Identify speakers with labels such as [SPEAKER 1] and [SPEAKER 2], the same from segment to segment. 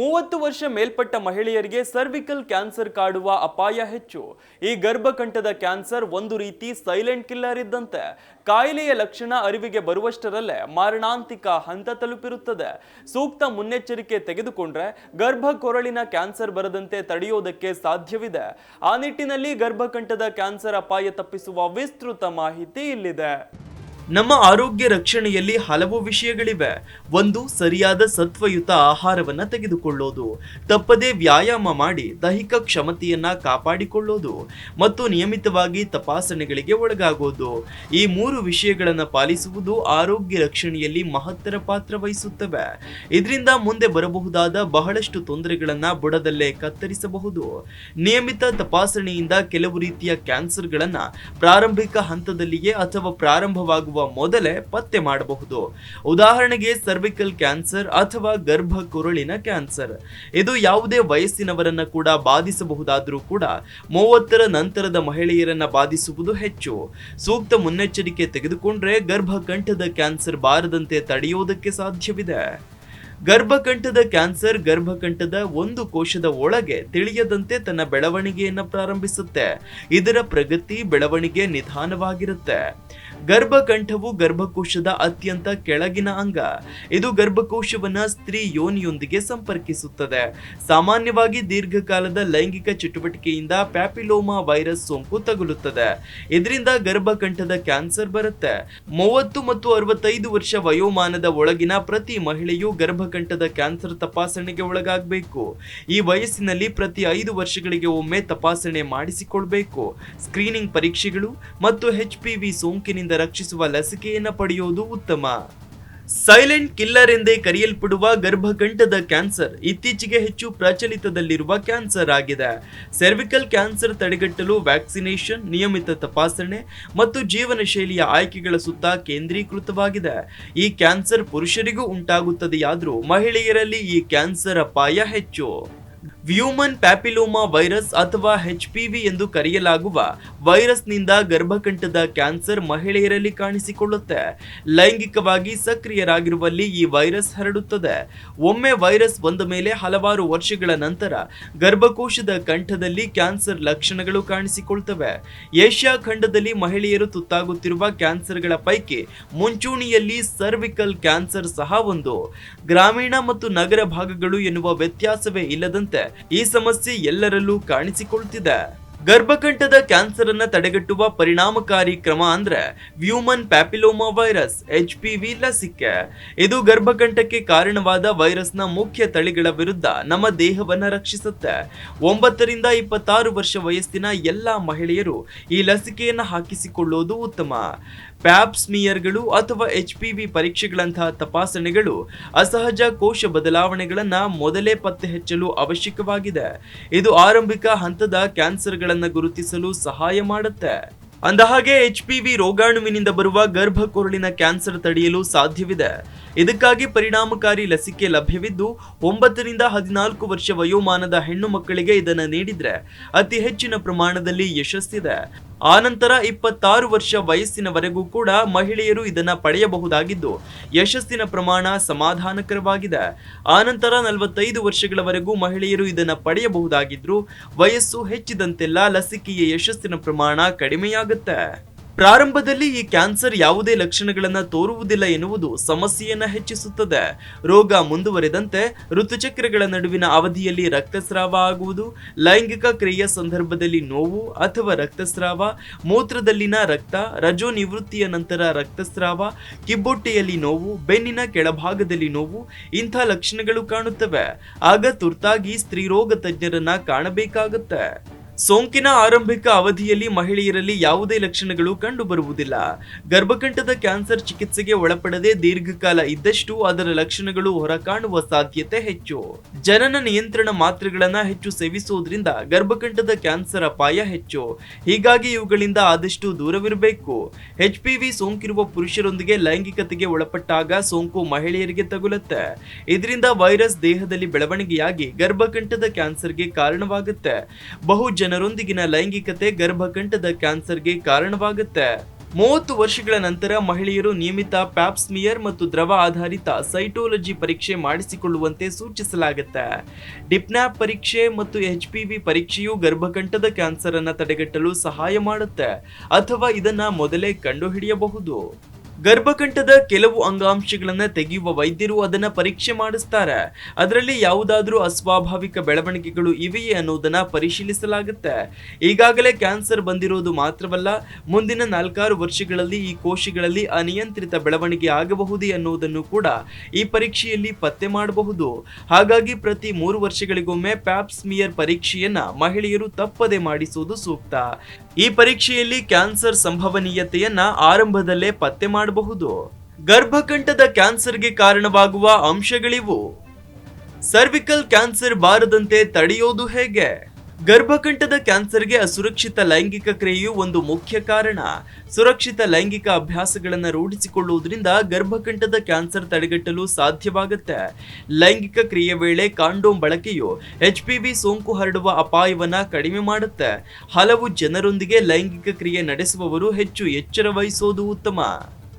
[SPEAKER 1] ಮೂವತ್ತು ವರ್ಷ ಮೇಲ್ಪಟ್ಟ ಮಹಿಳೆಯರಿಗೆ ಸರ್ವಿಕಲ್ ಕ್ಯಾನ್ಸರ್ ಕಾಡುವ ಅಪಾಯ ಹೆಚ್ಚು. ಈ ಗರ್ಭಕಂಠದ ಕ್ಯಾನ್ಸರ್ ಒಂದು ರೀತಿ ಸೈಲೆಂಟ್ ಕಿಲ್ಲರ್ ಇದ್ದಂತೆ. ಕಾಯಿಲೆಯ ಲಕ್ಷಣ ಅರಿವಿಗೆ ಬರುವಷ್ಟರಲ್ಲೇ ಮಾರಣಾಂತಿಕ ಹಂತ ತಲುಪಿರುತ್ತದೆ. ಸೂಕ್ತ ಮುನ್ನೆಚ್ಚರಿಕೆ ತೆಗೆದುಕೊಂಡ್ರೆ ಗರ್ಭ ಕೊರಳಿನ ಕ್ಯಾನ್ಸರ್ ಬರದಂತೆ ತಡೆಯೋದಕ್ಕೆ ಸಾಧ್ಯವಿದೆ. ಆ ನಿಟ್ಟಿನಲ್ಲಿ ಗರ್ಭಕಂಠದ ಕ್ಯಾನ್ಸರ್ ಅಪಾಯ ತಪ್ಪಿಸುವ ವಿಸ್ತೃತ ಮಾಹಿತಿ ಇಲ್ಲಿದೆ. ನಮ್ಮ ಆರೋಗ್ಯ ರಕ್ಷಣೆಯಲ್ಲಿ ಹಲವು ವಿಷಯಗಳಿವೆ. ಒಂದು, ಸರಿಯಾದ ಸತ್ವಯುತ ಆಹಾರವನ್ನು ತೆಗೆದುಕೊಳ್ಳೋದು. ತಪ್ಪದೇ ವ್ಯಾಯಾಮ ಮಾಡಿ ದೈಹಿಕ ಕ್ಷಮತೆಯನ್ನ ಕಾಪಾಡಿಕೊಳ್ಳೋದು. ಮತ್ತು ನಿಯಮಿತವಾಗಿ ತಪಾಸಣೆಗಳಿಗೆ ಒಳಗಾಗೋದು. ಈ ಮೂರು ವಿಷಯಗಳನ್ನು ಪಾಲಿಸುವುದು ಆರೋಗ್ಯ ರಕ್ಷಣೆಯಲ್ಲಿ ಮಹತ್ತರ ಪಾತ್ರ ವಹಿಸುತ್ತವೆ. ಇದರಿಂದ ಮುಂದೆ ಬರಬಹುದಾದ ಬಹಳಷ್ಟು ತೊಂದರೆಗಳನ್ನ ಬುಡದಲ್ಲೇ ಕತ್ತರಿಸಬಹುದು. ನಿಯಮಿತ ತಪಾಸಣೆಯಿಂದ ಕೆಲವು ರೀತಿಯ ಕ್ಯಾನ್ಸರ್ಗಳನ್ನ ಪ್ರಾರಂಭಿಕ ಹಂತದಲ್ಲಿಯೇ ಅಥವಾ ಪ್ರಾರಂಭವಾಗುವ ಮೊದಲೇ ಪತ್ತೆ ಮಾಡಬಹುದು. ಉದಾಹರಣೆಗೆ ಸರ್ವಿಕಲ್ ಕ್ಯಾನ್ಸರ್ ಅಥವಾ ಗರ್ಭ ಕುರುಳಿನ ಕ್ಯಾನ್ಸರ್ ಇದು ಯಾವುದೇ ವಯಸ್ಸಿನವರನ್ನ ಕೂಡ ಬಾಧಿಸಬಹುದಾದರೂ ಕೂಡ ಮೂವತ್ತರ ನಂತರದ ಮಹಿಳೆಯರನ್ನ ಬಾಧಿಸುವುದು ಹೆಚ್ಚು. ಸೂಕ್ತ ಮುನ್ನೆಚ್ಚರಿಕೆ ತೆಗೆದುಕೊಂಡ್ರೆ ಗರ್ಭಕಂಠದ ಕ್ಯಾನ್ಸರ್ ಬಾರದಂತೆ ತಡೆಯುವುದಕ್ಕೆ ಸಾಧ್ಯವಿದೆ. ಗರ್ಭಕಂಠದ ಕ್ಯಾನ್ಸರ್ ಗರ್ಭಕಂಠದ ಒಂದು ಕೋಶದ ಒಳಗೆ ತಿಳಿಯದಂತೆ ತನ್ನ ಬೆಳವಣಿಗೆಯನ್ನು ಪ್ರಾರಂಭಿಸುತ್ತೆ. ಇದರ ಪ್ರಗತಿ ಬೆಳವಣಿಗೆ ನಿಧಾನವಾಗಿರುತ್ತೆ. ಗರ್ಭಕಂಠವು ಗರ್ಭಕೋಶದ ಅತ್ಯಂತ ಕೆಳಗಿನ ಅಂಗ. ಇದು ಗರ್ಭಕೋಶವನ್ನ ಸ್ತ್ರೀ ಯೋನಿಯೊಂದಿಗೆ ಸಂಪರ್ಕಿಸುತ್ತದೆ. ಸಾಮಾನ್ಯವಾಗಿ ದೀರ್ಘಕಾಲದ ಲೈಂಗಿಕ ಚಟುವಟಿಕೆಯಿಂದ ಪ್ಯಾಪಿಲೋಮಾ ವೈರಸ್ ಸೋಂಕು ತಗುಲುತ್ತದೆ. ಇದರಿಂದ ಗರ್ಭಕಂಠದ ಕ್ಯಾನ್ಸರ್ ಬರುತ್ತೆ. ಮೂವತ್ತು ಮತ್ತು ಅರವತ್ತೈದು ವರ್ಷ ವಯೋಮಾನದ ಒಳಗಿನ ಪ್ರತಿ ಮಹಿಳೆಯು ಗರ್ಭಕಂಠದ ಕ್ಯಾನ್ಸರ್ ತಪಾಸಣೆಗೆ ಒಳಗಾಗಬೇಕು. ಈ ವಯಸ್ಸಿನಲ್ಲಿ ಪ್ರತಿ ಐದು ವರ್ಷಗಳಿಗೆ ಒಮ್ಮೆ ತಪಾಸಣೆ ಮಾಡಿಸಿಕೊಳ್ಬೇಕು. ಸ್ಕ್ರೀನಿಂಗ್ ಪರೀಕ್ಷೆಗಳು ಮತ್ತು ಎಚ್ ಪಿ ವಿ ಸೋಂಕಿನಿಂದ ರಕ್ಷಿಸುವ ಲಸಿಕೆಯನ್ನು ಪಡೆಯುವುದು ಉತ್ತಮ. ಸೈಲೆಂಟ್ ಕಿಲ್ಲರ್ ಎಂದೇ ಕರೆಯಲ್ಪಡುವ ಗರ್ಭಕಂಠದ ಕ್ಯಾನ್ಸರ್ ಇತ್ತೀಚೆಗೆ ಹೆಚ್ಚು ಪ್ರಚಲಿತದಲ್ಲಿರುವ ಕ್ಯಾನ್ಸರ್ ಆಗಿದೆ. ಸೆರ್ವಿಕಲ್ ಕ್ಯಾನ್ಸರ್ ತಡೆಗಟ್ಟಲು ವ್ಯಾಕ್ಸಿನೇಷನ್, ನಿಯಮಿತ ತಪಾಸಣೆ ಮತ್ತು ಜೀವನ ಶೈಲಿಯ ಆಯ್ಕೆಗಳ ಸುತ್ತ ಕೇಂದ್ರೀಕೃತವಾಗಿದೆ. ಈ ಕ್ಯಾನ್ಸರ್ ಪುರುಷರಿಗೂ ಉಂಟಾಗುತ್ತದೆಯಾದರೂ ಮಹಿಳೆಯರಲ್ಲಿ ಈ ಕ್ಯಾನ್ಸರ್ ಅಪಾಯ ಹೆಚ್ಚು. ವ್ಯೂಮನ್ ಪ್ಯಾಪಿಲೋಮಾ ವೈರಸ್ ಅಥವಾ ಎಚ್ ವಿ ಎಂದು ಕರೆಯಲಾಗುವ ವೈರಸ್ನಿಂದ ಗರ್ಭಕಂಠದ ಕ್ಯಾನ್ಸರ್ ಮಹಿಳೆಯರಲ್ಲಿ ಕಾಣಿಸಿಕೊಳ್ಳುತ್ತೆ. ಲೈಂಗಿಕವಾಗಿ ಸಕ್ರಿಯರಾಗಿರುವಲ್ಲಿ ಈ ವೈರಸ್ ಹರಡುತ್ತದೆ. ಒಮ್ಮೆ ವೈರಸ್ ಬಂದ ಮೇಲೆ ಹಲವಾರು ವರ್ಷಗಳ ನಂತರ ಗರ್ಭಕೋಶದ ಕಂಠದಲ್ಲಿ ಕ್ಯಾನ್ಸರ್ ಲಕ್ಷಣಗಳು ಕಾಣಿಸಿಕೊಳ್ತವೆ. ಏಷ್ಯಾ ಖಂಡದಲ್ಲಿ ಮಹಿಳೆಯರು ತುತ್ತಾಗುತ್ತಿರುವ ಕ್ಯಾನ್ಸರ್ಗಳ ಪೈಕಿ ಮುಂಚೂಣಿಯಲ್ಲಿ ಸರ್ವಿಕಲ್ ಕ್ಯಾನ್ಸರ್ ಸಹ ಒಂದು. ಗ್ರಾಮೀಣ ಮತ್ತು ನಗರ ಭಾಗಗಳು ಎನ್ನುವ ವ್ಯತ್ಯಾಸವೇ ಇಲ್ಲದಂತೆ ಈ ಸಮಸ್ಯೆ ಎಲ್ಲರಲ್ಲೂ ಕಾಣಿಸಿಕೊಳ್ತಿದೆ ಗರ್ಭಕಂಠದ ಕ್ಯಾನ್ಸರ್ ಅನ್ನ ತಡೆಗಟ್ಟುವ ಪರಿಣಾಮಕಾರಿ ಕ್ರಮ ಅಂದ್ರೆ human papilloma virus, H P V ಲಸಿಕೆ. ಇದು ಗರ್ಭಕಂಠಕ್ಕೆ ಕಾರಣವಾದ ವೈರಸ್ನ ಮುಖ್ಯ ತಳಿಗಳ ವಿರುದ್ಧ ನಮ್ಮ ದೇಹವನ್ನ ರಕ್ಷಿಸುತ್ತೆ. ಒಂಬತ್ತರಿಂದ ಇಪ್ಪತ್ತಾರು ವರ್ಷ ವಯಸ್ಸಿನ ಎಲ್ಲಾ ಮಹಿಳೆಯರು ಈ ಲಸಿಕೆಯನ್ನ ಹಾಕಿಸಿಕೊಳ್ಳುವುದು ಉತ್ತಮ. ಪ್ಯಾಪ್ಸ್ಮಿಯರ್ಗಳು ಅಥವಾ ಎಚ್ ಪಿ ವಿ ಪರೀಕ್ಷೆಗಳಂತಹ ತಪಾಸಣೆಗಳು ಅಸಹಜ ಕೋಶ ಬದಲಾವಣೆಗಳನ್ನು ಮೊದಲೇ ಪತ್ತೆ ಹಚ್ಚಲು ಅವಶ್ಯಕವಾಗಿದೆ. ಇದು ಆರಂಭಿಕ ಹಂತದ ಕ್ಯಾನ್ಸರ್ಗಳನ್ನು ಗುರುತಿಸಲು ಸಹಾಯ ಮಾಡುತ್ತೆ. ಅಂದಹಾಗೆ ಎಚ್ ಪಿ ವಿ ರೋಗಾಣುವಿನಿಂದ ಬರುವ ಗರ್ಭಕೊರಳಿನ ಕ್ಯಾನ್ಸರ್ ತಡೆಯಲು ಸಾಧ್ಯವಿದೆ. ಇದಕ್ಕಾಗಿ ಪರಿಣಾಮಕಾರಿ ಲಸಿಕೆ ಲಭ್ಯವಿದ್ದು, ಒಂಬತ್ತರಿಂದ ಹದಿನಾಲ್ಕು ವರ್ಷ ವಯೋಮಾನದ ಹೆಣ್ಣು ಮಕ್ಕಳಿಗೆ ಇದನ್ನು ನೀಡಿದ್ರೆ ಅತಿ ಹೆಚ್ಚಿನ ಪ್ರಮಾಣದಲ್ಲಿ ಯಶಸ್ಸಿದೆ. ಆನಂತರ ಇಪ್ಪತ್ತಾರು ವರ್ಷ ವಯಸ್ಸಿನವರೆಗೂ ಕೂಡ ಮಹಿಳೆಯರು ಇದನ್ನು ಪಡೆಯಬಹುದಾಗಿದ್ದು, ಯಶಸ್ಸಿನ ಪ್ರಮಾಣ ಸಮಾಧಾನಕರವಾಗಿದೆ. ಆನಂತರ ನಲವತ್ತೈದು ವರ್ಷಗಳವರೆಗೂ ಮಹಿಳೆಯರು ಇದನ್ನು ಪಡೆಯಬಹುದಾಗಿದ್ರು, ವಯಸ್ಸು ಹೆಚ್ಚಿದಂತೆಲ್ಲ ಲಸಿಕೆಯ ಯಶಸ್ಸಿನ ಪ್ರಮಾಣ ಕಡಿಮೆಯಾಗುತ್ತೆ. ಪ್ರಾರಂಭದಲ್ಲಿ ಈ ಕ್ಯಾನ್ಸರ್ ಯಾವುದೇ ಲಕ್ಷಣಗಳನ್ನು ತೋರುವುದಿಲ್ಲ ಎನ್ನುವುದು ಸಮಸ್ಯೆಯನ್ನು ಹೆಚ್ಚಿಸುತ್ತದೆ. ರೋಗ ಮುಂದುವರೆದಂತೆ ಋತುಚಕ್ರಗಳ ನಡುವಿನ ಅವಧಿಯಲ್ಲಿ ರಕ್ತಸ್ರಾವ ಆಗುವುದು, ಲೈಂಗಿಕ ಕ್ರಿಯೆಯ ಸಂದರ್ಭದಲ್ಲಿ ನೋವು ಅಥವಾ ರಕ್ತಸ್ರಾವ, ಮೂತ್ರದಲ್ಲಿನ ರಕ್ತ ರಜೋ ನಿವೃತ್ತಿಯ ನಂತರ ರಕ್ತಸ್ರಾವ, ಕಿಬ್ಬೊಟ್ಟೆಯಲ್ಲಿ ನೋವು, ಬೆನ್ನಿನ ಕೆಳಭಾಗದಲ್ಲಿ ನೋವು ಇಂಥ ಲಕ್ಷಣಗಳು ಕಾಣುತ್ತವೆ. ಆಗ ತುರ್ತಾಗಿ ಸ್ತ್ರೀರೋಗ ತಜ್ಞರನ್ನ ಕಾಣಬೇಕಾಗುತ್ತೆ. ಸೋಂಕಿನ ಆರಂಭಿಕ ಅವಧಿಯಲ್ಲಿ ಮಹಿಳೆಯರಲ್ಲಿ ಯಾವುದೇ ಲಕ್ಷಣಗಳು ಕಂಡುಬರುವುದಿಲ್ಲ. ಗರ್ಭಕಂಠದ ಕ್ಯಾನ್ಸರ್ ಚಿಕಿತ್ಸೆಗೆ ಒಳಪಡದೆ ದೀರ್ಘಕಾಲ ಇದ್ದಷ್ಟು ಅದರ ಲಕ್ಷಣಗಳು ಹೊರಕಾಣುವ ಸಾಧ್ಯತೆ ಹೆಚ್ಚು. ಜನನ ನಿಯಂತ್ರಣ ಮಾತ್ರೆಗಳನ್ನ ಹೆಚ್ಚು ಸೇವಿಸುವುದರಿಂದ ಗರ್ಭಕಂಠದ ಕ್ಯಾನ್ಸರ್ ಅಪಾಯ ಹೆಚ್ಚು. ಹೀಗಾಗಿ ಇವುಗಳಿಂದ ಆದಷ್ಟು ದೂರವಿರಬೇಕು. ಎಚ್ ಸೋಂಕಿರುವ ಪುರುಷರೊಂದಿಗೆ ಲೈಂಗಿಕತೆಗೆ ಒಳಪಟ್ಟಾಗ ಸೋಂಕು ಮಹಿಳೆಯರಿಗೆ ತಗುಲುತ್ತೆ. ಇದರಿಂದ ವೈರಸ್ ದೇಹದಲ್ಲಿ ಬೆಳವಣಿಗೆಯಾಗಿ ಗರ್ಭಕಂಠದ ಕ್ಯಾನ್ಸರ್ಗೆ ಕಾರಣವಾಗುತ್ತೆ. ಬಹು ಜನರೊಂದಿಗಿನ ಲೈಂಗಿಕತೆ ಗರ್ಭಕಂಠದ ಕ್ಯಾನ್ಸರ್ಗೆ ಕಾರಣವಾಗುತ್ತೆ. ಮೂವತ್ತು ವರ್ಷಗಳ ನಂತರ ಮಹಿಳೆಯರು ನಿಯಮಿತ ಪ್ಯಾಪ್ಸ್ಮಿಯರ್ ಮತ್ತು ದ್ರವ ಆಧಾರಿತ ಸೈಟೋಲಜಿ ಪರೀಕ್ಷೆ ಮಾಡಿಸಿಕೊಳ್ಳುವಂತೆ ಸೂಚಿಸಲಾಗುತ್ತೆ. ಡಿಪ್ನ್ಯಾಪ್ ಪರೀಕ್ಷೆ ಮತ್ತು ಎಚ್ ಪಿ ವಿ ಪರೀಕ್ಷೆಯು ಗರ್ಭಕಂಠದ ಕ್ಯಾನ್ಸರ್ ಅನ್ನು ತಡೆಗಟ್ಟಲು ಸಹಾಯ ಮಾಡುತ್ತೆ ಅಥವಾ ಇದನ್ನ ಮೊದಲೇ ಕಂಡುಹಿಡಿಯಬಹುದು. ಗರ್ಭಕಂಠದ ಕೆಲವು ಅಂಗಾಂಶಗಳನ್ನ ತೆಗೆಯುವ ವೈದ್ಯರು ಅದನ್ನ ಪರೀಕ್ಷೆ ಮಾಡಿಸ್ತಾರೆ. ಅದರಲ್ಲಿ ಯಾವುದಾದ್ರೂ ಅಸ್ವಾಭಾವಿಕ ಬೆಳವಣಿಗೆಗಳು ಇವೆಯೇ ಅನ್ನೋದನ್ನ ಪರಿಶೀಲಿಸಲಾಗುತ್ತೆ. ಈಗಾಗಲೇ ಕ್ಯಾನ್ಸರ್ ಬಂದಿರೋದು ಮಾತ್ರವಲ್ಲ, ಮುಂದಿನ ನಾಲ್ಕಾರು ವರ್ಷಗಳಲ್ಲಿ ಈ ಕೋಶಗಳಲ್ಲಿ ಅನಿಯಂತ್ರಿತ ಬೆಳವಣಿಗೆ ಆಗಬಹುದೇ ಅನ್ನೋದನ್ನು ಕೂಡ ಈ ಪರೀಕ್ಷೆಯಲ್ಲಿ ಪತ್ತೆ ಮಾಡಬಹುದು. ಹಾಗಾಗಿ ಪ್ರತಿ ಮೂರು ವರ್ಷಗಳಿಗೊಮ್ಮೆ ಪ್ಯಾಪ್ಸ್ಮಿಯರ್ ಪರೀಕ್ಷೆಯನ್ನ ಮಹಿಳೆಯರು ತಪ್ಪದೆ ಮಾಡಿಸುವುದು ಸೂಕ್ತ. ಈ ಪರೀಕ್ಷೆಯಲ್ಲಿ ಕ್ಯಾನ್ಸರ್ ಸಂಭವನೀಯತೆಯನ್ನ ಆರಂಭದಲ್ಲೇ ಪತ್ತೆ ಮಾಡಬಹುದು. ಗರ್ಭಕಂಠದ ಕ್ಯಾನ್ಸರ್ಗೆ ಕಾರಣವಾಗುವ ಅಂಶಗಳಿವು. ಸರ್ವಿಕಲ್ ಕ್ಯಾನ್ಸರ್ ಬಾರದಂತೆ ತಡೆಯೋದು ಹೇಗೆ? ಗರ್ಭಕಂಠದ ಕ್ಯಾನ್ಸರ್ಗೆ ಅಸುರಕ್ಷಿತ ಲೈಂಗಿಕ ಕ್ರಿಯೆಯು ಒಂದು ಮುಖ್ಯ ಕಾರಣ. ಸುರಕ್ಷಿತ ಲೈಂಗಿಕ ಅಭ್ಯಾಸಗಳನ್ನು ರೂಢಿಸಿಕೊಳ್ಳುವುದರಿಂದ ಗರ್ಭಕಂಠದ ಕ್ಯಾನ್ಸರ್ ತಡೆಗಟ್ಟಲು ಸಾಧ್ಯವಾಗುತ್ತೆ. ಲೈಂಗಿಕ ಕ್ರಿಯೆ ವೇಳೆ ಕಾಂಡೋಮ್ ಬಳಕೆಯು ಎಚ್ ಪಿ ಸೋಂಕು ಹರಡುವ ಅಪಾಯವನ್ನು ಕಡಿಮೆ ಮಾಡುತ್ತೆ. ಹಲವು ಜನರೊಂದಿಗೆ ಲೈಂಗಿಕ ಕ್ರಿಯೆ ನಡೆಸುವವರು ಹೆಚ್ಚು ಎಚ್ಚರ ವಹಿಸೋದು ಉತ್ತಮ.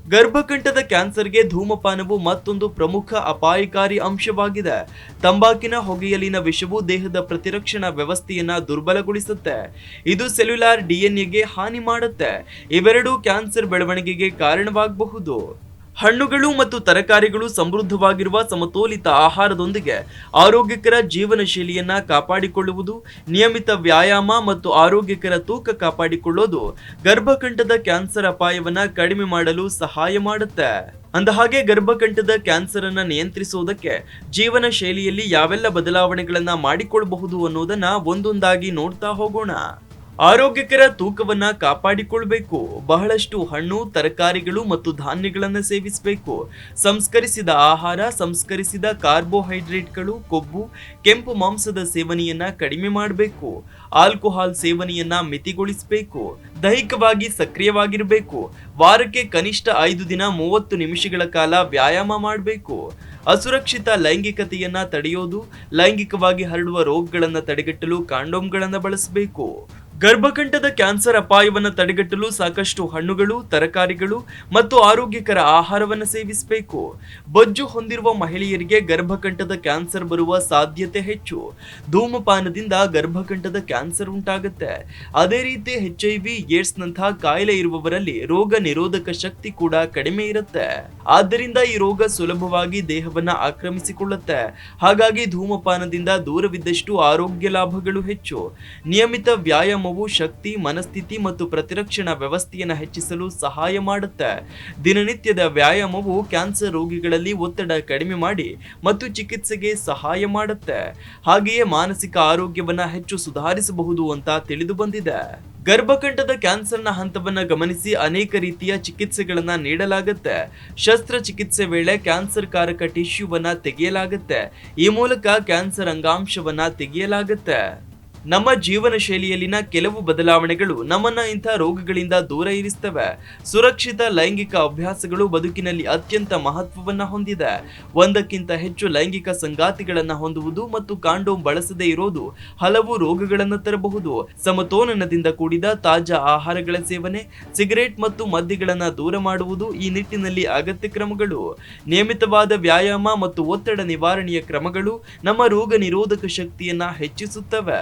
[SPEAKER 1] ಗರ್ಭಕಂಠದ ಕ್ಯಾನ್ಸರ್ಗೆ ಧೂಮಪಾನವು ಮತ್ತೊಂದು ಪ್ರಮುಖ ಅಪಾಯಕಾರಿ ಅಂಶವಾಗಿದೆ. ತಂಬಾಕಿನ ಹೊಗೆಯಲ್ಲಿನ ವಿಷವು ದೇಹದ ಪ್ರತಿರಕ್ಷಣಾ ವ್ಯವಸ್ಥೆಯನ್ನ ದುರ್ಬಲಗೊಳಿಸುತ್ತೆ. ಇದು ಸೆಲ್ಯುಲಾರ್ ಡಿಎನ್ಎಗೆ ಹಾನಿ ಮಾಡುತ್ತೆ. ಇವೆರಡೂ ಕ್ಯಾನ್ಸರ್ ಬೆಳವಣಿಗೆಗೆ ಕಾರಣವಾಗಬಹುದು. ಹಣ್ಣುಗಳು ಮತ್ತು ತರಕಾರಿಗಳು ಸಮೃದ್ಧವಾಗಿರುವ ಸಮತೋಲಿತ ಆಹಾರದೊಂದಿಗೆ ಆರೋಗ್ಯಕರ ಜೀವನ ಶೈಲಿಯನ್ನ ಕಾಪಾಡಿಕೊಳ್ಳುವುದು, ನಿಯಮಿತ ವ್ಯಾಯಾಮ ಮತ್ತು ಆರೋಗ್ಯಕರ ತೂಕ ಕಾಪಾಡಿಕೊಳ್ಳೋದು ಗರ್ಭಕಂಠದ ಕ್ಯಾನ್ಸರ್ ಅಪಾಯವನ್ನ ಕಡಿಮೆ ಮಾಡಲು ಸಹಾಯ ಮಾಡುತ್ತೆ. ಅಂದಹಾಗೆ, ಗರ್ಭಕಂಠದ ಕ್ಯಾನ್ಸರ್ ಅನ್ನ ನಿಯಂತ್ರಿಸುವುದಕ್ಕೆ ಜೀವನ ಶೈಲಿಯಲ್ಲಿ ಯಾವೆಲ್ಲ ಬದಲಾವಣೆಗಳನ್ನ ಮಾಡಿಕೊಳ್ಳಬಹುದು ಅನ್ನೋದನ್ನ ಒಂದೊಂದಾಗಿ ನೋಡ್ತಾ ಹೋಗೋಣ. ಆರೋಗ್ಯಕರ ತೂಕವನ್ನ ಕಾಪಾಡಿಕೊಳ್ಬೇಕು. ಬಹಳಷ್ಟು ಹಣ್ಣು, ತರಕಾರಿಗಳು ಮತ್ತು ಧಾನ್ಯಗಳನ್ನು ಸೇವಿಸಬೇಕು. ಸಂಸ್ಕರಿಸಿದ ಆಹಾರ, ಸಂಸ್ಕರಿಸಿದ ಕಾರ್ಬೋಹೈಡ್ರೇಟ್ಗಳು, ಕೊಬ್ಬು, ಕೆಂಪು ಮಾಂಸದ ಸೇವನೆಯನ್ನ ಕಡಿಮೆ ಮಾಡಬೇಕು. ಆಲ್ಕೋಹಾಲ್ ಸೇವನೆಯನ್ನ ಮಿತಿಗೊಳಿಸಬೇಕು. ದೈಹಿಕವಾಗಿ ಸಕ್ರಿಯವಾಗಿರಬೇಕು. ವಾರಕ್ಕೆ ಕನಿಷ್ಠ ಐದು ದಿನ ಮೂವತ್ತು ನಿಮಿಷಗಳ ಕಾಲ ವ್ಯಾಯಾಮ ಮಾಡಬೇಕು. ಅಸುರಕ್ಷಿತ ಲೈಂಗಿಕತೆಯನ್ನ ತಡೆಯೋದು, ಲೈಂಗಿಕವಾಗಿ ಹರಡುವ ರೋಗಗಳನ್ನು ತಡೆಗಟ್ಟಲು ಕಾಂಡೋಮ್ಗಳನ್ನು ಬಳಸಬೇಕು. ಗರ್ಭಕಂಠದ ಕ್ಯಾನ್ಸರ್ ಅಪಾಯವನ್ನು ತಡೆಗಟ್ಟಲು ಸಾಕಷ್ಟು ಹಣ್ಣುಗಳು, ತರಕಾರಿಗಳು ಮತ್ತು ಆರೋಗ್ಯಕರ ಆಹಾರವನ್ನು ಸೇವಿಸಬೇಕು. ಬೊಜ್ಜು ಹೊಂದಿರುವ ಮಹಿಳೆಯರಿಗೆ ಗರ್ಭಕಂಠದ ಕ್ಯಾನ್ಸರ್ ಬರುವ ಸಾಧ್ಯತೆ ಹೆಚ್ಚು. ಧೂಮಪಾನದಿಂದ ಗರ್ಭಕಂಠದ ಕ್ಯಾನ್ಸರ್ ಉಂಟಾಗುತ್ತೆ. ಅದೇ ರೀತಿ ಹೆಚ್ ಐ ವಿ ಏಡ್ಸ್ನಂತಹ ಕಾಯಿಲೆ ಇರುವವರಲ್ಲಿ ರೋಗ ನಿರೋಧಕ ಶಕ್ತಿ ಕೂಡ ಕಡಿಮೆ ಇರುತ್ತೆ. ಆದ್ದರಿಂದ ಈ ರೋಗ ಸುಲಭವಾಗಿ ದೇಹವನ್ನ ಆಕ್ರಮಿಸಿಕೊಳ್ಳುತ್ತೆ. ಹಾಗಾಗಿ ಧೂಮಪಾನದಿಂದ ದೂರವಿದ್ದಷ್ಟು ಆರೋಗ್ಯ ಲಾಭಗಳು ಹೆಚ್ಚು. ನಿಯಮಿತ ವ್ಯಾಯಾಮವು ಶಕ್ತಿ, ಮನಸ್ಥಿತಿ ಮತ್ತು ಪ್ರತಿರಕ್ಷಣಾ ವ್ಯವಸ್ಥೆಯನ್ನು ಹೆಚ್ಚಿಸಲು ಸಹಾಯ ಮಾಡುತ್ತೆ. ದಿನನಿತ್ಯದ ವ್ಯಾಯಾಮವು ಕ್ಯಾನ್ಸರ್ ರೋಗಿಗಳಲ್ಲಿ ಒತ್ತಡ ಕಡಿಮೆ ಮಾಡಿ ಮತ್ತು ಚಿಕಿತ್ಸೆಗೆ ಸಹಾಯ ಮಾಡುತ್ತೆ. ಹಾಗೆಯೇ ಮಾನಸಿಕ ಆರೋಗ್ಯವನ್ನು ಹೆಚ್ಚು ಸುಧಾರಿಸಬಹುದು ಅಂತ ತಿಳಿದು ಬಂದಿದೆ ಗರ್ಭಕಂಠದ ಕ್ಯಾನ್ಸರ್ನ ಹಂತವನ್ನು ಗಮನಿಸಿ ಅನೇಕ ರೀತಿಯ ಚಿಕಿತ್ಸೆಗಳನ್ನು ನೀಡಲಾಗುತ್ತೆ. ಶಸ್ತ್ರಚಿಕಿತ್ಸೆ ವೇಳೆ ಕ್ಯಾನ್ಸರ್ ಕಾರಕ ಟಿಶ್ಯೂವನ್ನ ತೆಗೆಯಲಾಗುತ್ತೆ. ಈ ಮೂಲಕ ಕ್ಯಾನ್ಸರ್ ಅಂಗಾಂಶವನ್ನು ತೆಗೆಯಲಾಗುತ್ತೆ. ನಮ್ಮ ಜೀವನ ಶೈಲಿಯಲ್ಲಿನ ಕೆಲವು ಬದಲಾವಣೆಗಳು ನಮ್ಮನ್ನ ಇಂಥ ರೋಗಗಳಿಂದ ದೂರ ಇರಿಸ್ತವೆ. ಸುರಕ್ಷಿತ ಲೈಂಗಿಕ ಅಭ್ಯಾಸಗಳು ಬದುಕಿನಲ್ಲಿ ಅತ್ಯಂತ ಮಹತ್ವವನ್ನು ಹೊಂದಿದೆ. ಒಂದಕ್ಕಿಂತ ಹೆಚ್ಚು ಲೈಂಗಿಕ ಸಂಗಾತಿಗಳನ್ನು ಹೊಂದುವುದು ಮತ್ತು ಕಾಂಡೋಮ್ ಬಳಸದೇ ಇರೋದು ಹಲವು ರೋಗಗಳನ್ನು ತರಬಹುದು. ಸಮತೋಲನದಿಂದ ಕೂಡಿದ ತಾಜಾ ಆಹಾರಗಳ ಸೇವನೆ, ಸಿಗರೇಟ್ ಮತ್ತು ಮದ್ಯಗಳನ್ನು ದೂರ ಮಾಡುವುದು ಈ ನಿಟ್ಟಿನಲ್ಲಿ ಅಗತ್ಯ ಕ್ರಮಗಳು. ನಿಯಮಿತವಾದ ವ್ಯಾಯಾಮ ಮತ್ತು ಒತ್ತಡ ನಿವಾರಣೆಯ ಕ್ರಮಗಳು ನಮ್ಮ ರೋಗ ನಿರೋಧಕ ಶಕ್ತಿಯನ್ನ ಹೆಚ್ಚಿಸುತ್ತವೆ.